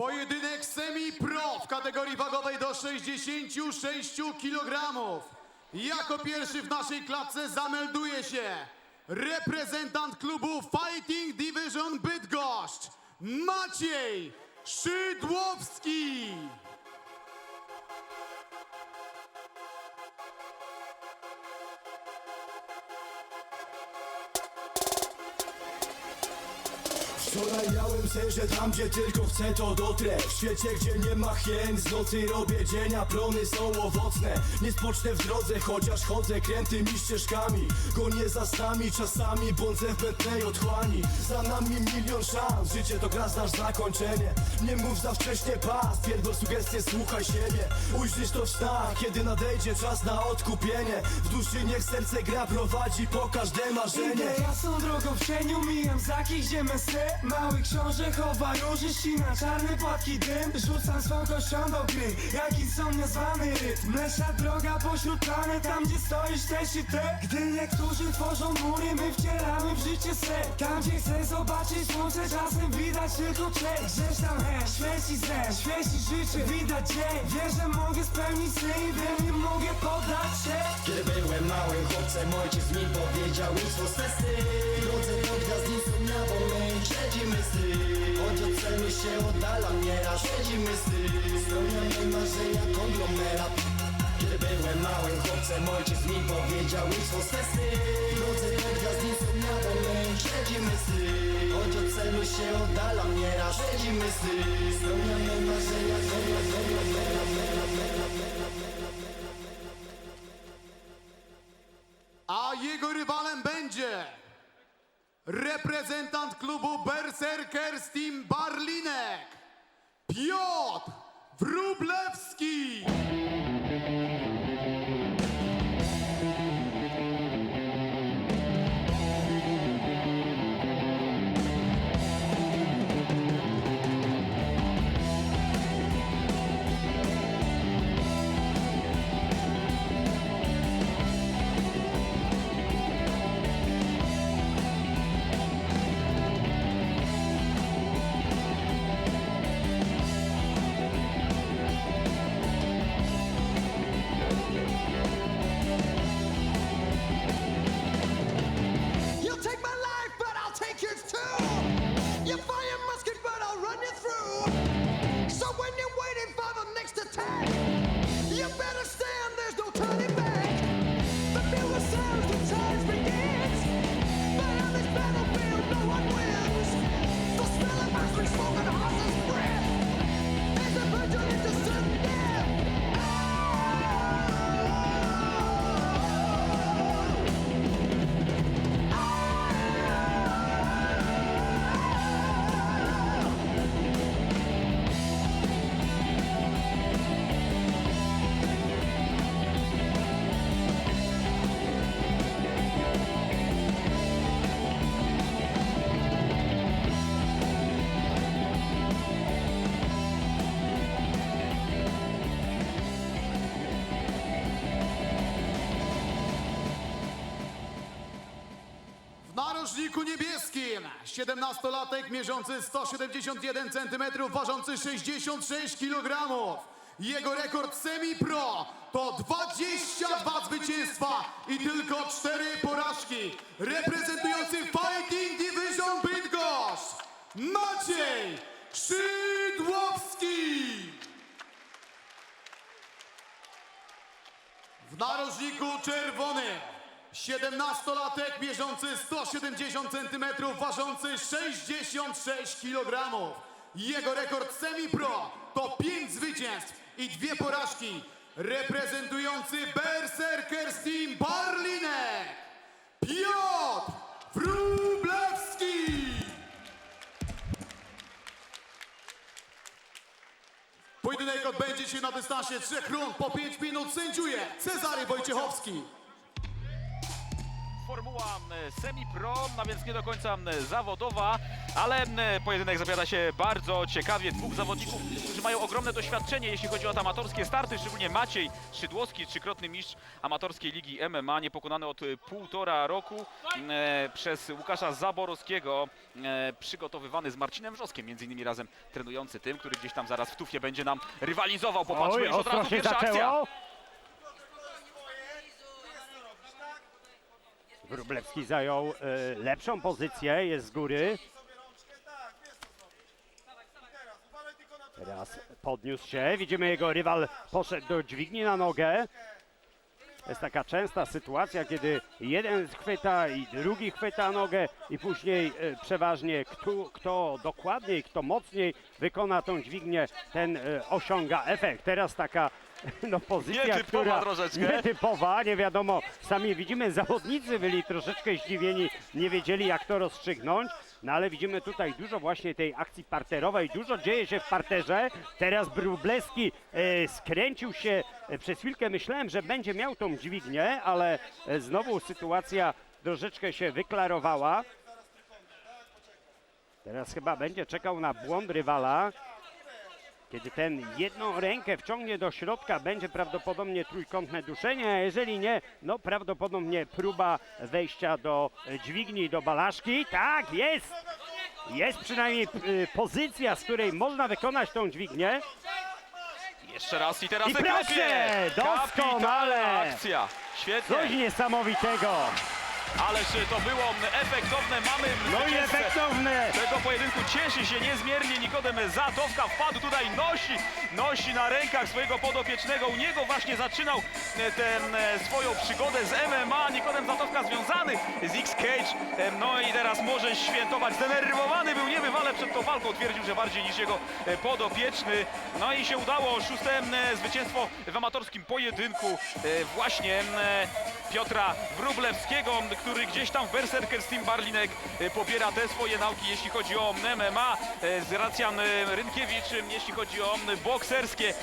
Pojedynek semi-pro w kategorii wagowej do 66 kg. Jako pierwszy w naszej klatce zamelduje się reprezentant klubu Fighting Division Bydgoszcz, Maciej Szydłowski. Wczoraj miałem sen, że tam gdzie tylko chcę to dotrę. W świecie gdzie nie ma hien, z nocy robię dzień A plony są owocne, nie spocznę w drodze Chociaż chodzę krętymi ścieżkami. Gonię za snami, czasami błądzę w pętnej otchłani. Za nami milion szans, życie to gra, znasz zakończenie. Nie mów za wcześnie pas, pierdol sugestie, słuchaj siebie. Ujrzysz to w snach, kiedy nadejdzie czas na odkupienie. W duszy niech serce gra prowadzi po każde marzenie. Idę jasną drogą w cieniu, mijam za ziemię sny Mały książę chowa róży, ścina czarny płatki dym. Rzucam swą kością do gry, jak insomnia zwany rytm. Lesza droga pośród planet, tam gdzie stoisz też i ty. Gdy niektórzy tworzą mury, my wcielamy w życie sen Tam gdzie chcę zobaczyć słońce, czasem widać tylko cień Gdzieś tam he, świeci zen, świeci życie, widać dzień że mogę spełnić sny i wiem, nie mogę poddać się. Kiedy byłem małym chłopcem, ojciec mi powiedział już swe sny Drodze do gwiazd insomnia, bo my Choć od się oddalam nieraz Śledzimy sny, spełniamy marzenia konglomerat. Kiedy byłem małym chłopcem, ojciec mi powiedział już swe sny Drodze do gwiazd insomnia, bo my śledzimy sny Choć od się oddalam nieraz Śledzimy sny, spełniamy marzenia A jego rywalem będzie reprezentant klubu Berserkers Team Barlinek, Piotr Wrublewski. Narożniku niebieskim 17-latek mierzący 171 cm, ważący 66 kg. Jego rekord semi-pro to 22 zwycięstwa i tylko 4 porażki. Reprezentujący Fighting Division Bydgoszcz Maciej Szydłowski. W narożniku czerwonym 17-latek mierzący 170 cm, ważący 66 kg. Jego rekord semi-pro to 5 zwycięstw i dwie porażki. Reprezentujący Berserkers Team Barlinek Piotr Wrublewski. Pojedynek odbędzie się na dystansie 3 rund po 5 minut. Sędziuje Cezary Wojciechowski. Była m, semi-pro, no więc nie do końca zawodowa, ale pojedynek zapowiada się bardzo ciekawie. Dwóch zawodników, którzy mają ogromne doświadczenie, jeśli chodzi o amatorskie starty, szczególnie Maciej Szydłowski, trzykrotny mistrz amatorskiej ligi MMA, niepokonany od y, półtora roku e, przez Łukasza Zaborowskiego, e, przygotowywany z Marcinem Wrzoskiem, między innymi razem trenujący tym, który gdzieś tam zaraz w tufie będzie nam rywalizował. Popatrzmy Oj, już od razu pierwsza akcja. Wróblewski zajął e, lepszą pozycję, jest z góry. Teraz podniósł się, widzimy jego rywal poszedł do dźwigni na nogę. Jest taka częsta sytuacja, kiedy jeden chwyta i drugi chwyta nogę i później e, przeważnie kto, kto dokładniej, kto mocniej wykona tą dźwignię, ten e, osiąga efekt. Teraz taka no, pozycja, Nietypowa która troszeczkę. nietypowa, nie wiadomo, sami widzimy, zawodnicy byli troszeczkę zdziwieni, nie wiedzieli jak to rozstrzygnąć, no ale widzimy tutaj dużo właśnie tej akcji parterowej, dużo dzieje się w parterze, teraz Brubleski e, skręcił się, e, przez chwilkę myślałem, że będzie miał tą dźwignię, ale e, znowu sytuacja troszeczkę się wyklarowała. Teraz chyba będzie czekał na błąd rywala. Kiedy ten jedną rękę wciągnie do środka, będzie prawdopodobnie trójkątne duszenie, a jeżeli nie, no prawdopodobnie próba wejścia do e, dźwigni, do balaszki. Tak, jest! Jest przynajmniej y, pozycja, z której można wykonać tą dźwignię. Jeszcze raz i teraz I proszę, doskonale. Akcja. Świetnie. Coś niesamowitego. Ależ to było efektowne. Mamy No i efektowne. Pojedynku. Cieszy się niezmiernie Nikodem Zatowka. Wpadł tutaj, nosi, nosi na rękach swojego podopiecznego. U niego właśnie zaczynał e, tę swoją przygodę z MMA. Nikodem Zatowka związany z X-Cage. E, No i teraz może świętować. Zdenerwowany był niebywale przed tą walką. Twierdził, że bardziej niż jego e, podopieczny. No i się udało. Szóste e, zwycięstwo w amatorskim pojedynku e, właśnie e, Piotra Wróblewskiego, który gdzieś tam w Berserker Steam Barlinek e, pobiera te swoje nauki, jeśli chodzi o MMA. E, Z Racjan e, Rynkiewicz, e, jeśli chodzi o bokserskie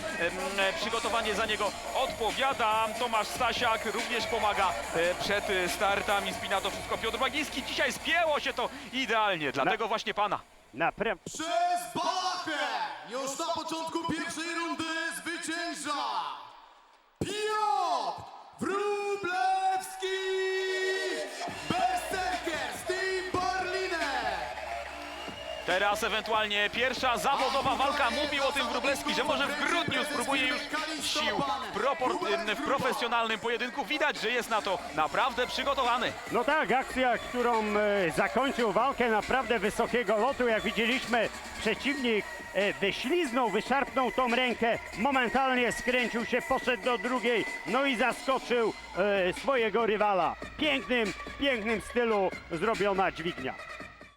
przygotowanie za niego odpowiada. Tomasz Stasiak również pomaga przed startami. Spina to wszystko Piotr Bagiński. Dzisiaj spięło się to idealnie, dlatego właśnie pana. Naprawdę. Przez Balachę już na początku pierwszej rundy zwycięża Piotr Wróblewski Teraz ewentualnie pierwsza zawodowa walka. Mówił o tym Wróblewski, że może w grudniu spróbuje już sił w, profesjonalnym pojedynku. Widać, że jest na to naprawdę przygotowany. No tak, akcja, którą e, zakończył walkę naprawdę wysokiego lotu, jak widzieliśmy, przeciwnik e, wyśliznął, wyszarpnął tą rękę, momentalnie skręcił się, poszedł do drugiej, no i zaskoczył e, swojego rywala. Pięknym, pięknym stylu zrobiona dźwignia.